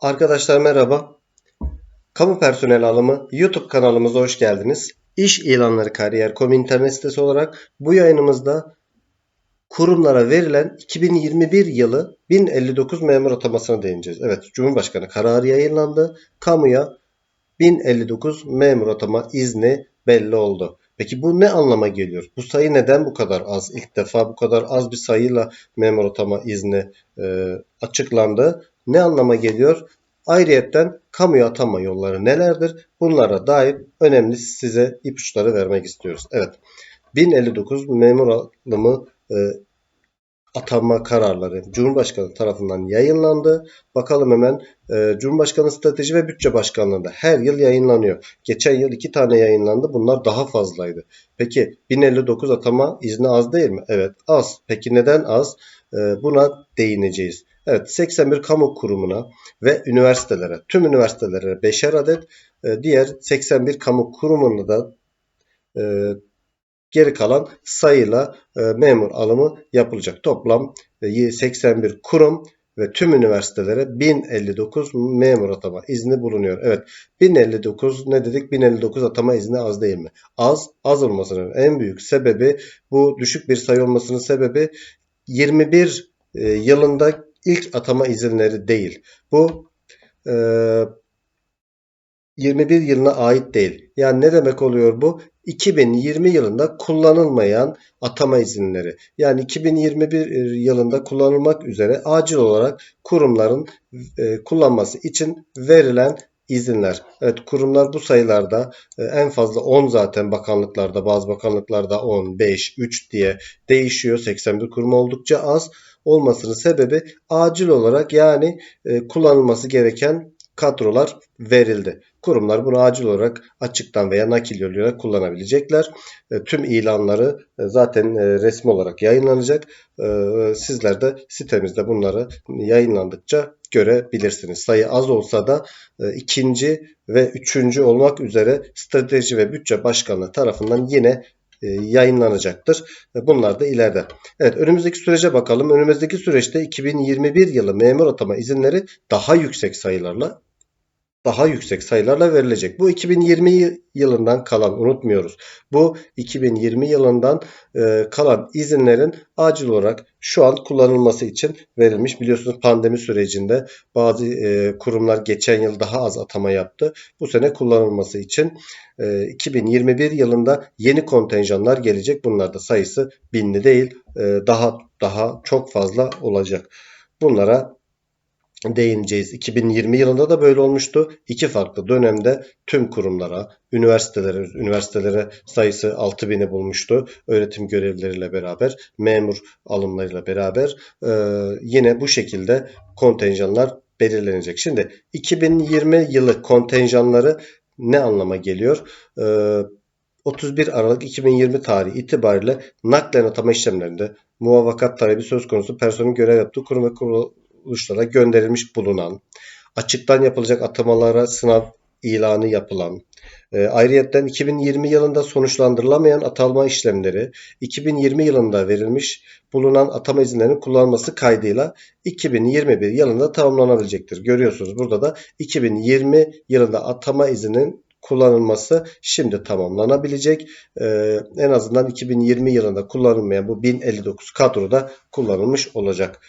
Arkadaşlar merhaba. Kamu personel alımı YouTube kanalımıza hoş geldiniz. İş ilanları kariyer.com internet sitesi olarak bu yayınımızda kurumlara verilen 2021 yılı 1059 memur atamasına değineceğiz. Evet Cumhurbaşkanı kararı yayınlandı. Kamuya 1059 memur atama izni belli oldu. Peki bu ne anlama geliyor? Bu sayı neden bu kadar az? İlk defa bu kadar az bir sayıyla memur atama izni e, açıklandı. Ne anlama geliyor? Ayrıyetten kamuya atama yolları nelerdir? Bunlara dair önemli size ipuçları vermek istiyoruz. Evet. 1059 memur alımı e, atanma kararları Cumhurbaşkanı tarafından yayınlandı. Bakalım hemen e, Cumhurbaşkanı Strateji ve Bütçe Başkanlığı'nda her yıl yayınlanıyor. Geçen yıl iki tane yayınlandı. Bunlar daha fazlaydı. Peki 1059 atama izni az değil mi? Evet az. Peki neden az? E, buna değineceğiz. Evet 81 kamu kurumuna ve üniversitelere, tüm üniversitelere 5'er adet, e, diğer 81 kamu kurumunda da e, geri kalan sayıyla e, memur alımı yapılacak. Toplam e, 81 kurum ve tüm üniversitelere 1059 memur atama izni bulunuyor. Evet 1059 ne dedik? 1059 atama izni az değil mi? Az. Az olmasının en büyük sebebi bu düşük bir sayı olmasının sebebi 21 e, yılında ilk atama izinleri değil. Bu e, 21 yılına ait değil. Yani ne demek oluyor bu? 2020 yılında kullanılmayan atama izinleri. Yani 2021 yılında kullanılmak üzere acil olarak kurumların e, kullanması için verilen izinler. Evet kurumlar bu sayılarda e, en fazla 10 zaten bakanlıklarda bazı bakanlıklarda 10, 5, 3 diye değişiyor. 81 kurum oldukça az olmasının sebebi acil olarak yani e, kullanılması gereken kadrolar verildi. Kurumlar bunu acil olarak açıktan veya nakil yoluyla kullanabilecekler. E, tüm ilanları e, zaten e, resmi olarak yayınlanacak. Sizler de sitemizde bunları yayınlandıkça görebilirsiniz. Sayı az olsa da ikinci ve üçüncü olmak üzere Strateji ve Bütçe Başkanlığı tarafından yine yayınlanacaktır. Bunlar da ileride. Evet önümüzdeki sürece bakalım. Önümüzdeki süreçte 2021 yılı memur atama izinleri daha yüksek sayılarla daha yüksek sayılarla verilecek. Bu 2020 yılından kalan unutmuyoruz. Bu 2020 yılından e, kalan izinlerin acil olarak şu an kullanılması için verilmiş. Biliyorsunuz pandemi sürecinde bazı e, kurumlar geçen yıl daha az atama yaptı. Bu sene kullanılması için e, 2021 yılında yeni kontenjanlar gelecek. Bunlar da sayısı binli değil e, daha daha çok fazla olacak. Bunlara değineceğiz. 2020 yılında da böyle olmuştu. İki farklı dönemde tüm kurumlara, üniversitelere, üniversitelere sayısı 6000'i bulmuştu. Öğretim görevlileriyle beraber, memur alımlarıyla beraber e, yine bu şekilde kontenjanlar belirlenecek. Şimdi 2020 yılı kontenjanları ne anlama geliyor? E, 31 Aralık 2020 tarihi itibariyle naklen atama işlemlerinde muvaffakat talebi söz konusu personelin görev yaptığı kurum ve kurul kuruluşlara gönderilmiş bulunan, açıktan yapılacak atamalara sınav ilanı yapılan, e, ayrıyetten 2020 yılında sonuçlandırılamayan atalma işlemleri 2020 yılında verilmiş bulunan atama izinlerinin kullanılması kaydıyla 2021 yılında tamamlanabilecektir. Görüyorsunuz burada da 2020 yılında atama izninin kullanılması şimdi tamamlanabilecek. Ee, en azından 2020 yılında kullanılmayan bu 1059 kadroda kullanılmış olacak.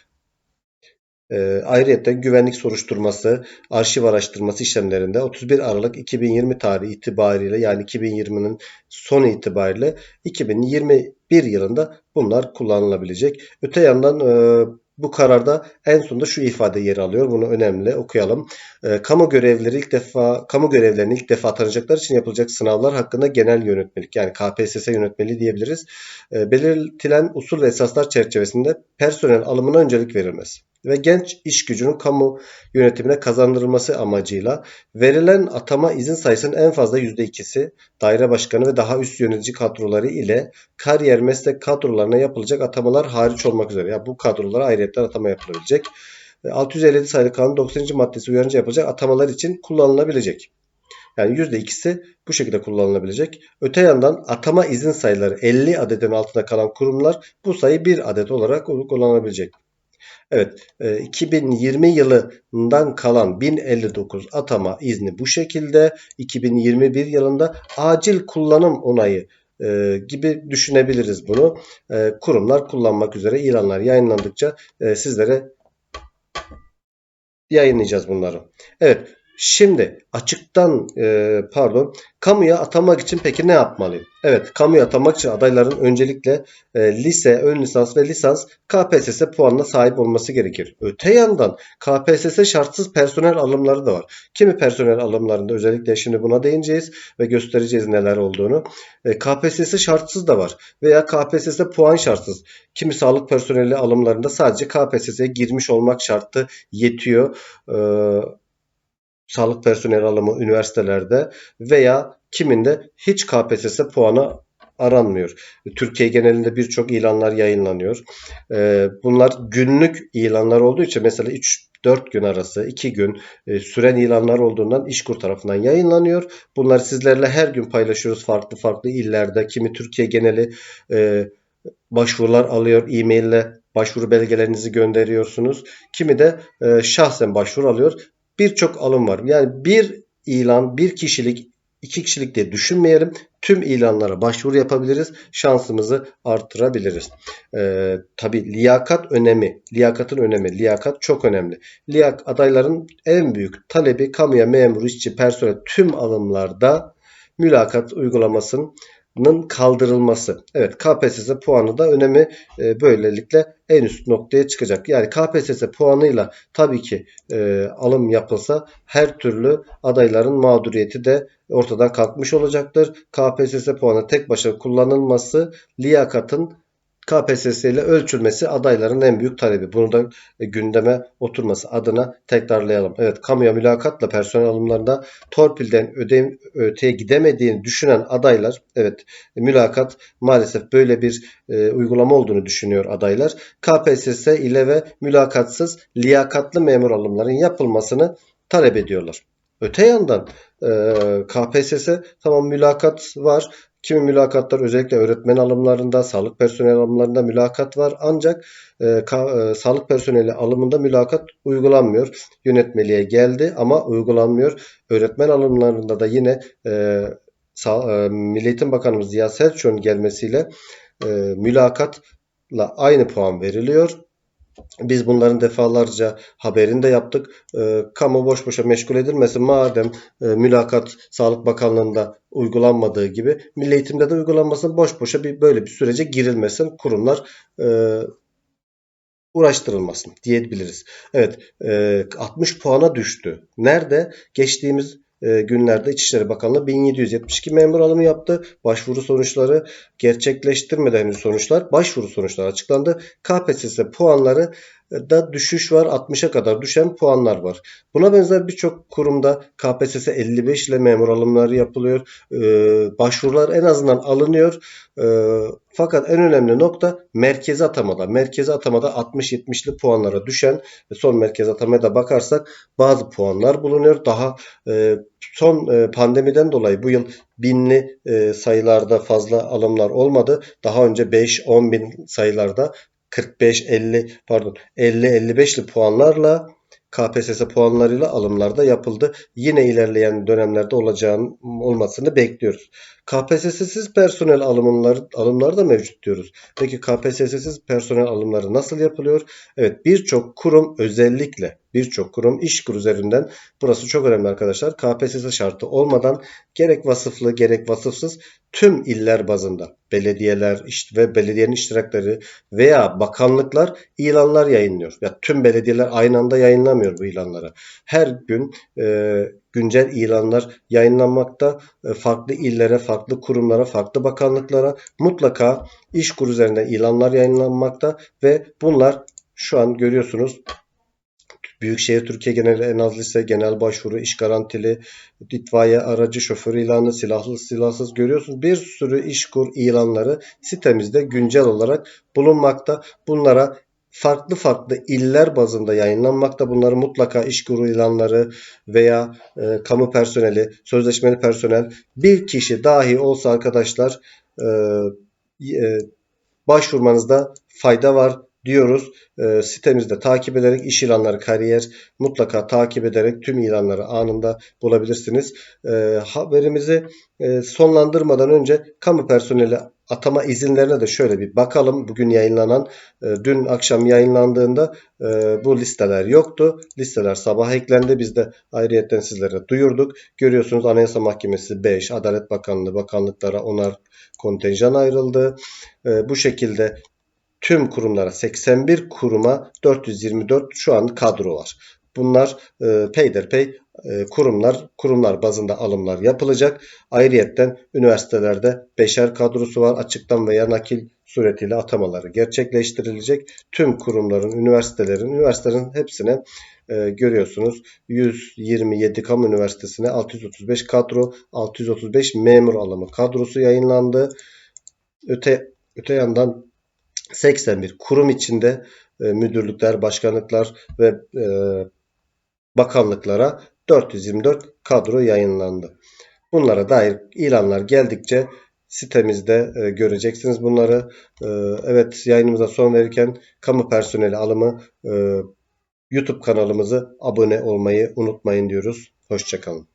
E, ayrıca güvenlik soruşturması, arşiv araştırması işlemlerinde 31 Aralık 2020 tarihi itibariyle yani 2020'nin son itibariyle 2021 yılında bunlar kullanılabilecek. Öte yandan e, bu kararda en sonunda şu ifade yer alıyor. Bunu önemli okuyalım. E, kamu görevlileri ilk defa kamu görevlerini ilk defa atanacaklar için yapılacak sınavlar hakkında genel yönetmelik yani KPSS yönetmeliği diyebiliriz. E, belirtilen usul ve esaslar çerçevesinde personel alımına öncelik verilmesi ve genç iş gücünün kamu yönetimine kazandırılması amacıyla verilen atama izin sayısının en fazla %2'si daire başkanı ve daha üst yönetici kadroları ile kariyer meslek kadrolarına yapılacak atamalar hariç olmak üzere. Yani bu kadrolara ayrıyetten atama yapılabilecek. 657 sayılı kanun 90. maddesi uyarınca yapılacak atamalar için kullanılabilecek. Yani %2'si bu şekilde kullanılabilecek. Öte yandan atama izin sayıları 50 adetin altında kalan kurumlar bu sayı 1 adet olarak kullanılabilecek. Evet, e, 2020 yılından kalan 1059 atama izni bu şekilde. 2021 yılında acil kullanım onayı e, gibi düşünebiliriz bunu. E, kurumlar kullanmak üzere ilanlar yayınlandıkça e, sizlere yayınlayacağız bunları. Evet, şimdi açıktan e, pardon kamuya atamak için peki ne yapmalıyım? Evet, kamuya atamak için adayların öncelikle e, lise, ön lisans ve lisans KPSS puanına sahip olması gerekir. Öte yandan KPSS şartsız personel alımları da var. Kimi personel alımlarında özellikle şimdi buna değineceğiz ve göstereceğiz neler olduğunu. E, KPSS şartsız da var veya KPSS puan şartsız. Kimi sağlık personeli alımlarında sadece KPSS'ye girmiş olmak şartı yetiyor. E, sağlık personeli alımı üniversitelerde veya kiminde hiç KPSS puanı aranmıyor. Türkiye genelinde birçok ilanlar yayınlanıyor. Ee, bunlar günlük ilanlar olduğu için mesela 3-4 gün arası 2 gün e, süren ilanlar olduğundan İşkur tarafından yayınlanıyor. Bunları sizlerle her gün paylaşıyoruz farklı farklı illerde. Kimi Türkiye geneli e, başvurular alıyor e-mail başvuru belgelerinizi gönderiyorsunuz. Kimi de e, şahsen başvuru alıyor birçok alım var. Yani bir ilan, bir kişilik, iki kişilik diye düşünmeyelim. Tüm ilanlara başvuru yapabiliriz. Şansımızı artırabiliriz. Ee, tabii liyakat önemi, liyakatın önemi, liyakat çok önemli. Liyak adayların en büyük talebi kamuya memur, işçi, personel tüm alımlarda mülakat uygulamasının kaldırılması. Evet KPSS puanı da önemi e, böylelikle en üst noktaya çıkacak. Yani KPSS puanıyla tabii ki e, alım yapılsa her türlü adayların mağduriyeti de ortadan kalkmış olacaktır. KPSS puanı tek başına kullanılması liyakatın KPSS ile ölçülmesi adayların en büyük talebi. Bunu da e, gündeme oturması adına tekrarlayalım. Evet kamuya mülakatla personel alımlarında torpilden öde, öteye gidemediğini düşünen adaylar evet mülakat maalesef böyle bir e, uygulama olduğunu düşünüyor adaylar. KPSS ile ve mülakatsız liyakatlı memur alımların yapılmasını talep ediyorlar. Öte yandan e, KPSS tamam mülakat var Kimi mülakatlar özellikle öğretmen alımlarında, sağlık personeli alımlarında mülakat var. Ancak e, ka, e, sağlık personeli alımında mülakat uygulanmıyor. Yönetmeliğe geldi ama uygulanmıyor. Öğretmen alımlarında da yine e, sağ, e, Milli Bakanımız Ziya Selçuk'un gelmesiyle e, mülakatla aynı puan veriliyor. Biz bunların defalarca haberini de yaptık. E, kamu boş boşa meşgul edilmesin. Madem e, mülakat Sağlık Bakanlığı'nda uygulanmadığı gibi Milli Eğitim'de de uygulanmasın. Boş boşa bir böyle bir sürece girilmesin. Kurumlar e, uğraştırılmasın diyebiliriz. Evet e, 60 puana düştü. Nerede? Geçtiğimiz e, günlerde İçişleri Bakanlığı 1772 memur alımı yaptı. Başvuru sonuçları gerçekleştirmeden sonuçlar. Başvuru sonuçları açıklandı. KPSS puanları da düşüş var. 60'a kadar düşen puanlar var. Buna benzer birçok kurumda KPSS 55 ile memur alımları yapılıyor. Ee, başvurular en azından alınıyor. Ee, fakat en önemli nokta merkezi atamada. Merkezi atamada 60-70'li puanlara düşen son merkez atamaya da bakarsak bazı puanlar bulunuyor. Daha e, son e, pandemiden dolayı bu yıl binli e, sayılarda fazla alımlar olmadı. Daha önce 5-10 bin sayılarda 45 50 pardon 50 55'li puanlarla KPSS puanlarıyla alımlarda yapıldı. Yine ilerleyen dönemlerde olacağın olmasını bekliyoruz. KPSS'siz personel alımları, alımları da mevcut diyoruz. Peki KPSS'siz personel alımları nasıl yapılıyor? Evet birçok kurum özellikle birçok kurum iş kur üzerinden burası çok önemli arkadaşlar. KPSS şartı olmadan gerek vasıflı gerek vasıfsız tüm iller bazında belediyeler ve belediyenin iştirakları veya bakanlıklar ilanlar yayınlıyor. Ya tüm belediyeler aynı anda yayınlamıyor bu ilanları. Her gün e, güncel ilanlar yayınlanmakta. E, farklı illere, farklı kurumlara, farklı bakanlıklara mutlaka iş kur üzerinde ilanlar yayınlanmakta ve bunlar şu an görüyorsunuz Büyükşehir Türkiye Genel en az lise, genel başvuru, iş garantili, itfaiye aracı, şoför ilanı, silahlı silahsız görüyorsunuz. Bir sürü işkur ilanları sitemizde güncel olarak bulunmakta. Bunlara farklı farklı iller bazında yayınlanmakta. Bunları mutlaka iş kuru ilanları veya e, kamu personeli, sözleşmeli personel bir kişi dahi olsa arkadaşlar e, e, başvurmanızda fayda var diyoruz. E, sitemizde takip ederek iş ilanları kariyer mutlaka takip ederek tüm ilanları anında bulabilirsiniz. E, haberimizi e, sonlandırmadan önce kamu personeli atama izinlerine de şöyle bir bakalım. Bugün yayınlanan, e, dün akşam yayınlandığında e, bu listeler yoktu. Listeler sabah eklendi. Biz de ayrıyetten sizlere duyurduk. Görüyorsunuz Anayasa Mahkemesi 5, Adalet Bakanlığı bakanlıklara onar kontenjan ayrıldı. E, bu şekilde tüm kurumlara 81 kuruma 424 şu an kadro var. Bunlar e, peyderpey e, kurumlar kurumlar bazında alımlar yapılacak. Ayrıyetten üniversitelerde beşer kadrosu var. Açıktan veya nakil suretiyle atamaları gerçekleştirilecek. Tüm kurumların, üniversitelerin, üniversitelerin hepsine e, görüyorsunuz. 127 kamu üniversitesine 635 kadro, 635 memur alımı kadrosu yayınlandı. Öte öte yandan 81 kurum içinde e, müdürlükler, başkanlıklar ve e, bakanlıklara 424 kadro yayınlandı. Bunlara dair ilanlar geldikçe sitemizde e, göreceksiniz bunları. Evet yayınımıza son verirken kamu personeli alımı YouTube kanalımızı abone olmayı unutmayın diyoruz. Hoşçakalın.